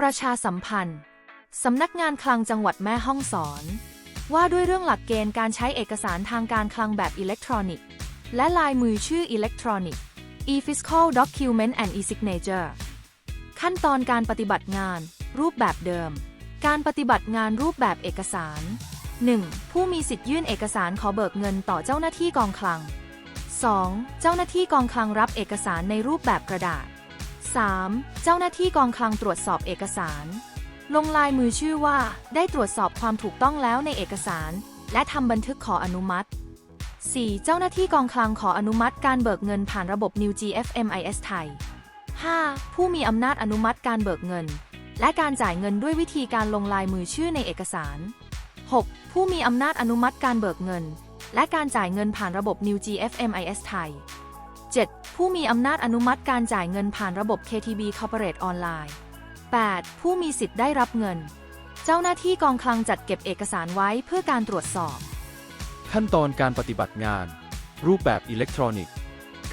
ประชาสัมพันธ์ สำนักงานคลังจังหวัดแม่ฮ่องสอน ว่าด้วยเรื่องหลักเกณฑ์การใช้เอกสารทางการคลังแบบอิเล็กทรอนิกส์ และลายมือชื่ออิเล็กทรอนิกส์ e-fiscal document and e-signature ขั้นตอนการปฏิบัติงาน รูปแบบเดิม การปฏิบัติงานรูปแบบเอกสาร 1. ผู้มีสิทธิ์ยื่นเอกสารขอเบิกเงินต่อเจ้าหน้าที่กองคลัง 2. เจ้าหน้าที่กองคลังรับเอกสารในรูปแบบกระดาษ 3. เจ้าหน้าที่กองคลังตรวจสอบเอกสาร ลงลายมือชื่อว่า ได้ตรวจสอบความถูกต้องแล้วในเอกสาร และทำบันทึกขออนุมัติ 4. เจ้าหน้าที่กองคลังขออนุมัติการเบิกเงินผ่านระบบ New GFMIS ไทย 5. ผู้มีอำนาจอนุมัติการเบิกเงิน และการจ่ายเงินด้วยวิธีการลงลายมือชื่อในเอกสาร 6. ผู้มีอำนาจอนุมัติการเบิกเงิน และการจ่ายเงินผ่านระบบ New GFMIS ไทย 7. ผู้มีอำนาจอนุมัติการจ่ายเงินผ่านระบบ KTB Corporate Online 8. ผู้มีสิทธิ์ได้รับเงิน เจ้าหน้าที่กองคลังจัดเก็บเอกสารไว้เพื่อการตรวจสอบ ขั้นตอนการปฏิบัติงาน รูปแบบอิเล็กทรอนิกส์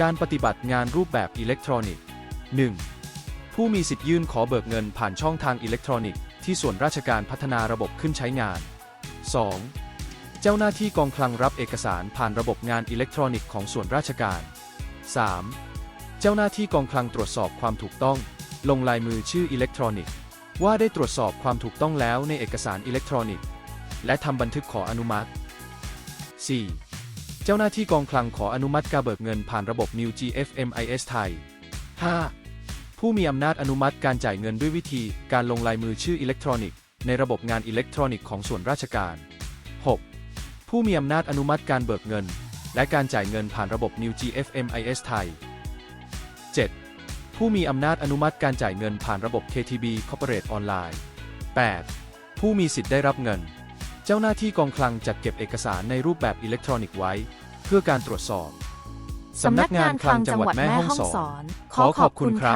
การปฏิบัติงานรูปแบบอิเล็กทรอนิกส์ 1. ผู้มีสิทธิ์ยื่นขอเบิกเงินผ่านช่องทางอิเล็กทรอนิกส์ที่ส่วนราชการพัฒนาระบบขึ้นใช้งาน 2. เจ้าหน้าที่กองคลังรับเอกสารผ่านระบบงานอิเล็กทรอนิกส์ของส่วนราชการ 3. เจ้าหน้าที่กองคลังตรวจสอบความถูกต้อง ลงลายมือชื่ออิเล็กทรอนิกส์ ว่าได้ตรวจสอบความถูกต้องแล้วในเอกสารอิเล็กทรอนิกส์ และทำบันทึกขออนุมัติ 4. เจ้าหน้าที่กองคลังขออนุมัติการเบิกเงินผ่านระบบ New GFMIS ไทย 5. ผู้มีอำนาจอนุมัติการจ่ายเงินด้วยวิธีการลงลายมือชื่ออิเล็กทรอนิกส์ในระบบงานอิเล็กทรอนิกส์ของส่วนราชการ 6. ผู้มีอำนาจอนุมัติการเบิกเงิน และการจ่ายเงินผ่านระบบ New GFMIS ไทย 7. ผู้มีอำนาจอนุมัติการจ่ายเงินผ่านระบบ KTB Corporate Online 8. ผู้มีสิทธิ์ได้รับเงิน เจ้าหน้าที่กองคลังจัดเก็บเอกสารในรูปแบบอิเล็กทรอนิกส์ไว้ เพื่อการตรวจสอบ สำนักงานคลังจังหวัดแม่ฮ่องสอน ขอขอบคุณค่ะ